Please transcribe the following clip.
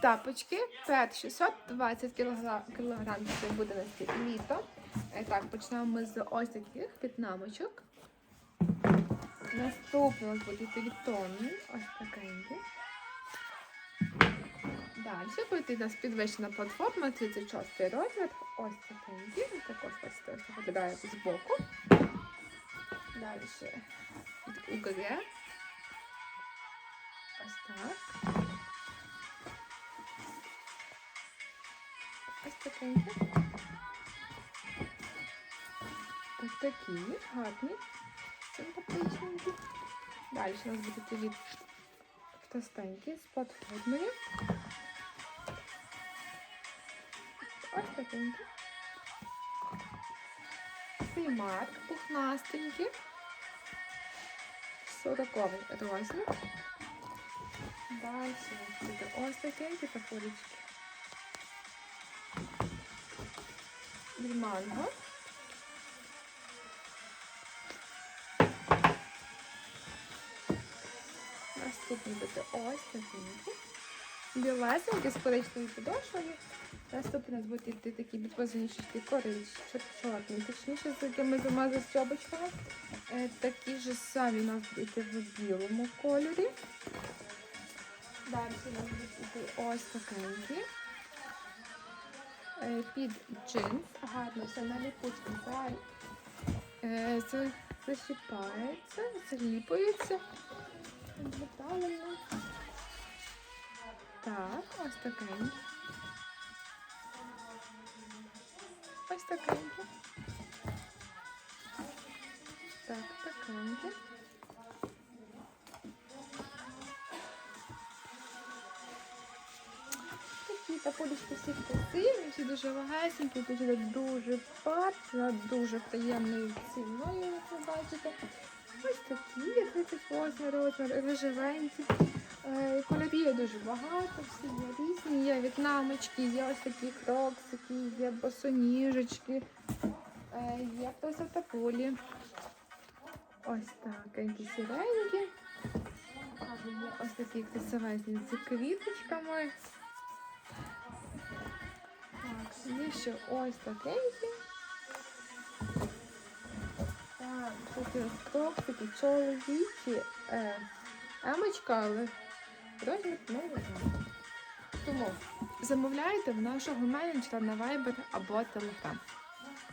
Тапочки, пет 620 кг, це буде на це літо. Е, Так, почнемо ми з ось таких п'ятнамочок. Наступне у нас будуть електронні, ось такенькі. Далі буде у нас підвищена платформа, 36 розмір. Ось такенькі. Також бачите, виглядає з боку. Далі від УГГ. Ось так. Ось такенькі. Ось такі гарні. Симпатичненькі. Далі у нас будуть від товстенькі з платформою. Ось такенькі. Сеймарк пухнастенький. 40 розмір. Далі буде ось такенькі тапорічки. Від манго. Наступні буде ось такенькі. Білесенькі з коричневою підошвою. Наступні у нас будуть йти такі підпозаніші коричневі, чорні, точніше, з якими замазав стьобочками. Е, Такі ж самі у нас будуть йти в білому кольорі. Далі у нас будуть йти ось такенькі. Е, Під джинс. Гарно все на ліпучку. Далі. Е. Детально. Так, ось такенькі. Ось такенькі. Так, такенькі. Такі таполічки всі красиві, всі дуже вагесенькі, тут іде дуже пар, дуже приємною ціною, як ви бачите. Ось такі, є 38 розмір, рожевенькі. Е, Кольорів є дуже багато, всі є різні. Є в'єтнамочки, є ось такі кроксики, є босоніжечки, е, є позатаполі. Ось так, які сіренькі. Ось такі красивезні з квіточками. Так, є ще ось такенькі. Так, тут нас чоловічі. Емочка, але розмір знаю. Тому замовляйте в нашого менеджера на Viber або Telegram.